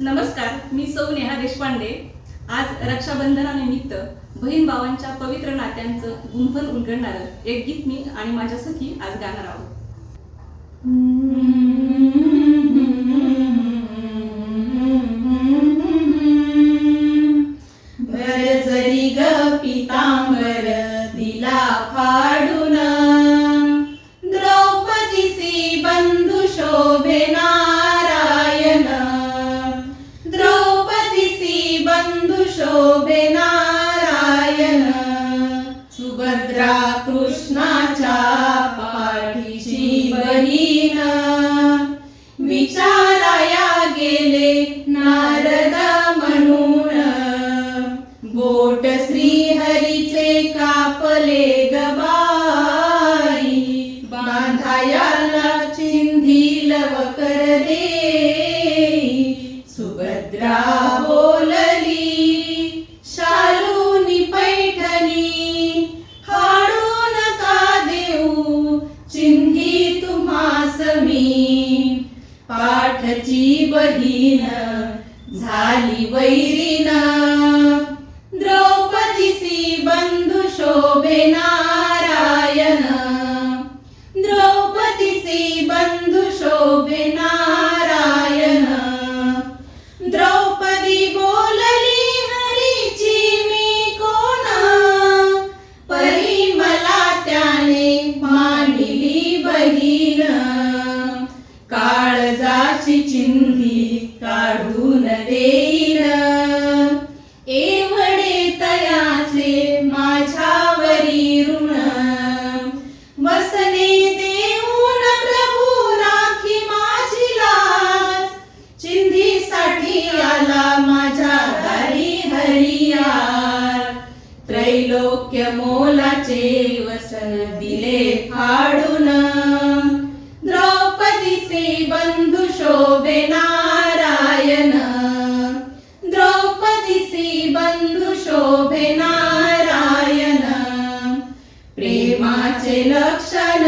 नमस्कार मी सौ नेहा देशपांडे. आज रक्षाबंधनानिमित्त बहीण भावांच्या पवित्र नात्यांचं गुंफन उलगडणारं एक गीत मी आणि माझ्या सखी आज गाणार आहोत. शोभे नारायण सुभद्रा कृष्णाच्या पाठीची बहीण. विचाराया गेले नारद म्हणून बोट श्रीहरीचे कापले गबाई बांधायाला चिंधी लवकर दे. सुभद्रा पाठची बहीण झाली वैरीन. द्रौपदीसी बंधू शोभे नारायण. द्रौपदीसी बंधू शोभे नारायण. द्रौपदी बोलली हरीची मी कोण? परी मला त्याने मांडली बहीण. काळ चिंधी काढून देईन. एवढे तयाचे माझ्यावरी ऋण. वसने देऊन प्रभू राखी माझी लाज. चिंधीसाठी आला माझ्या दारी हरियार. त्रैलोक्य मोलाचे वसन दिले फाडून. शोभे नारायण प्रेमाचे लक्षण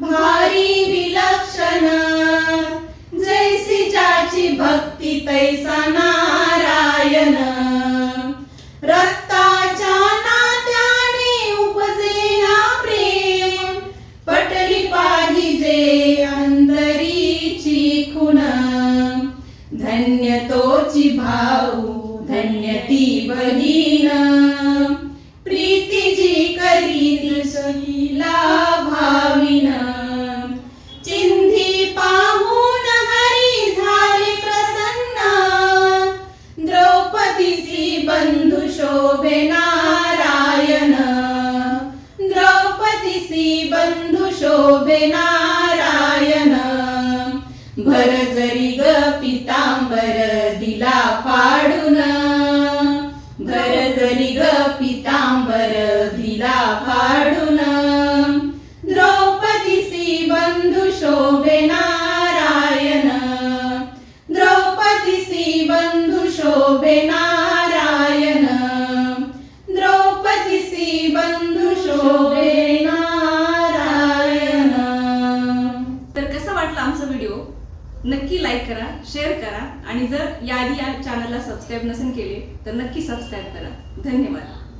भारी विलक्षण जैसी ज्याची भक्ती तैसा नारायण. रक्ताच्या नात्याने उपजेना प्रेम पटली पाहिजे अंतरीची खुण. धन्य तोची भाऊ धन्य ती बहीण प्रीती करील सहीला भाविन चिंधी पाहून हरी झाले प्रसन्न द्रौपदीसी बंधू शोभे नारायण द्रौपदीसी बंधू शोभे नारायण. दिला फाडून द्रौपदीसी बंधू शोभे नारायण. द्रौपदीसी बंधु शोभे नारायण. द्रौपदीसी बंधु शोभे नारायण. तर कसा वाटला आमचा व्हिडिओ नक्की लाईक करा शेअर करा आणि जर याआधी या चॅनलला सबस्क्राईब नसेल केले तर नक्की सबस्क्राईब करा. धन्यवाद.